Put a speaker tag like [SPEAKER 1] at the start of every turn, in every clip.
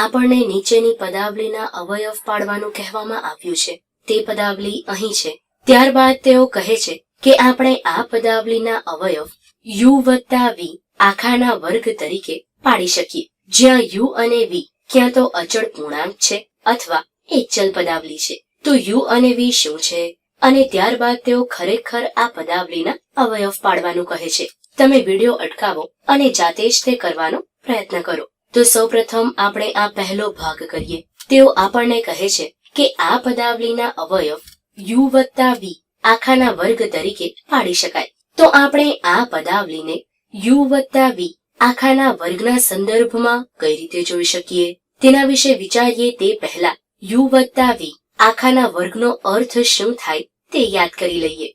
[SPEAKER 1] આપણને નીચેની પદાવલીના અવયવ પાડવાનું કહેવામાં આવ્યું છે. તે પદાવલી અહીં છે. ત્યારબાદ તેઓ કહે છે કે આપણે આ પદાવલીના અવયવ યુ વત્તા વી આખાના વર્ગ તરીકે પાડી શકીએ. જ્યાં યુ અને વી ક્યાં તો અચળ પૂર્ણાંક છે અથવા એક પદાવલી છે. તો યુ અને વી શું છે? અને ત્યારબાદ તેઓ ખરેખર આ પદાવલીના અવયવ પાડવાનું કહે છે. તમે વીડિયો અટકાવો અને જાતે જ તે કરવાનો પ્રયત્ન કરો. તો સૌપ્રથમ આપણે આ પહેલો ભાગ કરીએ. તેઓ આપણને કહે છે કે આ પદાવલીના અવયવ યુ વત્તા વી આખાના વર્ગ તરીકે પાડી શકાય. તો આપણે આ પદાવલીને યુ વત્તા વી આખાના વર્ગના સંદર્ભમાં કઈ રીતે જોઈ શકીએ? તેના વિશે વિચારીએ તે પહેલા યુ વત્તા વી આખાના વર્ગનો અર્થ શું થાય તે યાદ કરી લઈએ.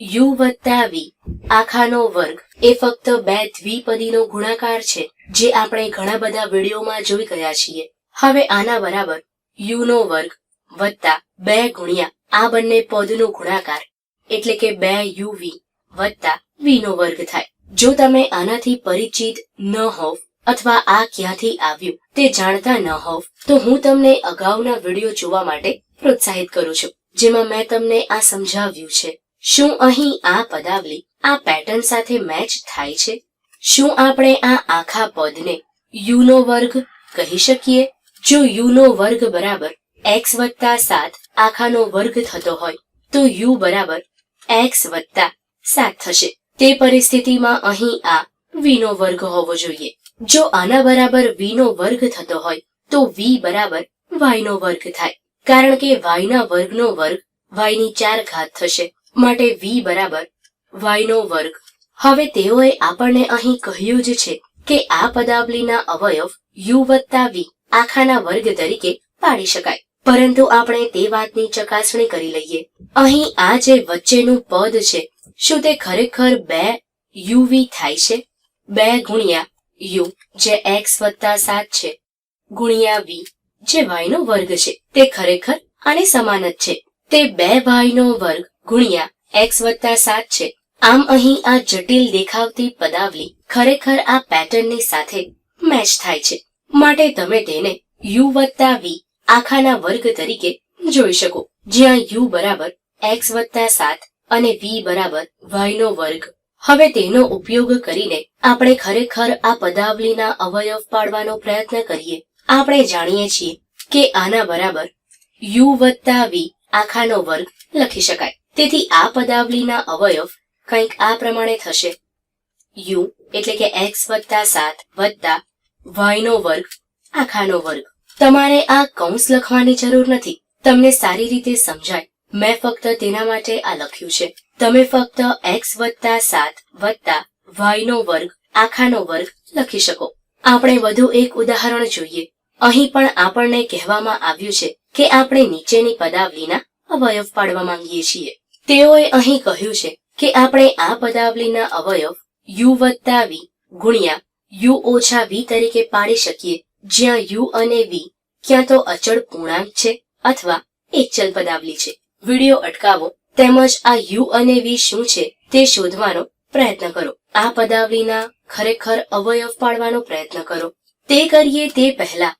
[SPEAKER 1] યુ વત્તા વી આખાનો વર્ગ. એ ફક્ત બે દ્વિપદીનો ગુણાકાર છે, જે આપણે ઘણા બધા વિડીયોમાં જોઈ ગયા છીએ. હવે આના બરાબર યુ નો વર્ગ વત્તા બે ગુણ્યા આ બંને પદનો ગુણાકાર. એટલે કે બે યુ વી વત્તા વી નો વર્ગ થાય. જો તમે આનાથી પરિચિત ન હોવ અથવા આ ક્યાંથી આવ્યું તે જાણતા ન હોવ, તો હું તમને અગાઉના વીડિયો જોવા માટે પ્રોત્સાહિત કરું છું, જેમાં મેં તમને આ સમજાવ્યું છે. શું અહીં આ પદાવલી આ પેટર્ન સાથે મેચ થાય છે? શું આપણે આ આખા પદને યુનો વર્ગ કહી શકીએ? જો યુનો વર્ગ બરાબર એક્સ વત્તા સાત આખાનો વર્ગ થતો હોય, તો યુ બરાબર એક્સ વત્તા સાત થશે. તે પરિસ્થિતિમાં અહીં આ વીનો વર્ગ હોવો જોઈએ. જો આના બરાબર વીનો વર્ગ થતો હોય, તો વી બરાબર વાયનો વર્ગ થાય. કારણ કે વાયના વર્ગનો વર્ગ વાયની ચાર ઘાત થશે. માટે વી બરાબર વાયનો વર્ગ. હવે તેઓએ આપણને અહીં કહ્યું જ છે કે આ પદાવલીના અવયવ યુ વત્તા વી આખાના વર્ગ તરીકે પાડી શકાય. પરંતુ આપણે તે વાતની ચકાસણી કરી લઈએ. અહીં આ જે વચ્ચેનું પદ છે, શું તે ખરેખર બે યુવી થાય છે? બે ગુણ્યા યુ જે એક્સ વત્તા સાત છે, ગુણ્યા વી જે વાયનો વર્ગ છે. તે ખરેખર આને સમાન જ છે. તે બે વાયનો વર્ગ ગુણ્યા એક્સ વત્તા સાત છે. આમ અહીં આ જટિલ દેખાવતી પદાવલી ખરેખર આ પેટર્નની સાથે મેચ થાય છે. માટે તમે તેને યુ વત્તા વી આખાના વર્ગ તરીકે જોઈ શકો. જ્યાં યુ બરાબર એક્સ વત્તા સાત અને વી બરાબર વાય નો વર્ગ. હવે તેનો ઉપયોગ કરીને આપણે ખરેખર આ પદાવલીના અવયવ પાડવાનો પ્રયત્ન કરીએ. આપણે જાણીએ છીએ કે આના બરાબર યુ વત્તા વી આખાનો વર્ગ લખી શકાય. તેથી આ પદાવલીના અવયવ કંઈક આ પ્રમાણે થશે. યુ એટલે કે એક્સ વત્તા સાત વત્તા વાયનો વર્ગ, આખાનો વર્ગ. તમારે આ કૌંસ લખવાની જરૂર નથી. તમને સારી રીતે સમજાય. મેં ફક્ત તેના માટે આ લખ્યું છે. તમે ફક્ત એક્સ વત્તા સાત વત્તા વાયનો વર્ગ, આખાનો વર્ગ લખી શકો. આપણે વધુ એક ઉદાહરણ જોઈએ. અહીં પણ આપણને કહેવામાં આવ્યું છે કે આપણે નીચેની પદાવલીના અવયવ પાડવા માંગીએ છીએ. તેઓએ અહીં કહ્યું છે કે આપણે આ પદાવલીના અવયવ યુ વત્તા વી ગુણ્યા યુ ઓછા વી તરીકે પાડી શકીએ, જ્યાં યુ અને વી ક્યાં તો અચળ પૂર્ણાંક છે અથવા એક ચલ પદાવલી છે. વીડિયો અટકાવો, તેમજ આ યુ અને વી શું છે તે શોધવાનો પ્રયત્ન કરો. આ પદાવલીના ખરેખર અવયવ પાડવાનો પ્રયત્ન કરો. તે કરીએ તે પહેલા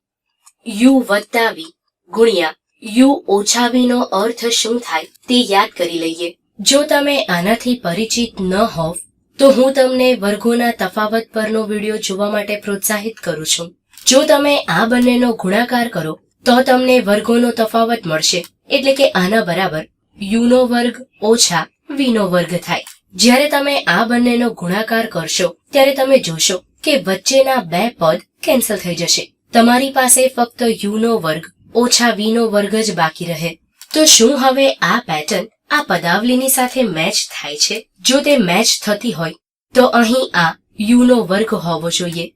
[SPEAKER 1] યુ વત્તા વી ગુણ્યા યુ ઓછા વી અર્થ શું થાય તે યાદ કરી લઈએ. જો તમે આનાથી પરિચિત ન હોવ, તો હું તમને વર્ગોના તફાવત પરનો વીડિયો જોવા માટે પ્રોત્સાહિત કરું છું. જો તમે આ બંનેનો ગુણાકાર કરો, તો તમને વર્ગોનો તફાવત મળશે. એટલે કે આના બરાબર યુનો વર્ગ ઓછા વીનો વર્ગ થાય. જ્યારે તમે આ બંનેનો ગુણાકાર કરશો, ત્યારે તમે જોશો કે વચ્ચેના બે પદ કેન્સલ થઈ જશે. તમારી પાસે ફક્ત યુનો વર્ગ ઓછા વીનો વર્ગ જ બાકી રહે. તો શું હવે આ પેટર્ન આ પદાવલીની સાથે મેચ થાય છે? જો તે મેચ થતી હોય, તો અહીં આ યુનો વર્ગ હોવો જોઈએ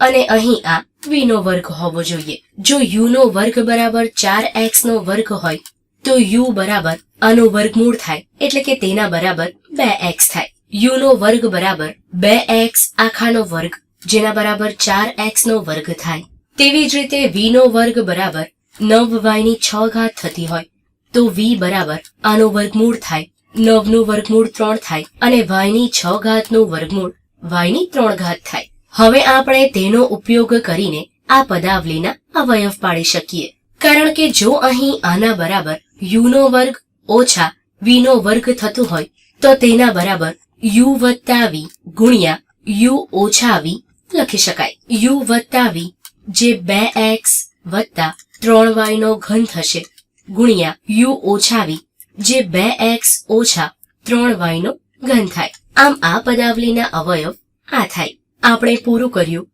[SPEAKER 1] અને અહીં આ વીનો વર્ગ હોવો જોઈએ. જો યુનો વર્ગ બરાબર ચાર એક્સ નો વર્ગ હોય, તો યુ બરાબર આનો વર્ગમૂળ થાય, એટલે કે તેના બરાબર બે એક્સ થાય. યુનો વર્ગ બરાબર બે એક્સ આખાનો વર્ગ, જેના બરાબર ચાર એક્સ નો વર્ગ થાય. તેવી જ રીતે વીનો વર્ગ બરાબર નવ વાય છ ઘાત થતી હોય, તો વી બરાબર આનો વર્ગમૂળ થાય, નવનું વર્ગમૂળ ત્રણ થાય અને વાયની છ ઘાતનું વર્ગમૂળ વાયની ત્રણ ઘાત થાય. હવે આપણે તેનો ઉપયોગ કરીને આ પદાવલીના અવયવ પાડી શકીએ. કારણ કે જો અહીં આના બરાબર યુનો વર્ગ ઓછા વીનો વર્ગ થતું હોય, તો તેના બરાબર યુ વત્તા વી ગુણ્યા યુ ઓછા વી લખી શકાય. યુ વત્તા વી જે બે એક્સ વત્તા ત્રણ વાય નો ઘન થશે. ગુણ્યા યુ ઓછા વી જે બે એક્સ ઓછા ત્રણ વાય નો ઘન થાય. આમ આ પદાવલીના અવયવ આ થાય. આપણે પૂરું કર્યું.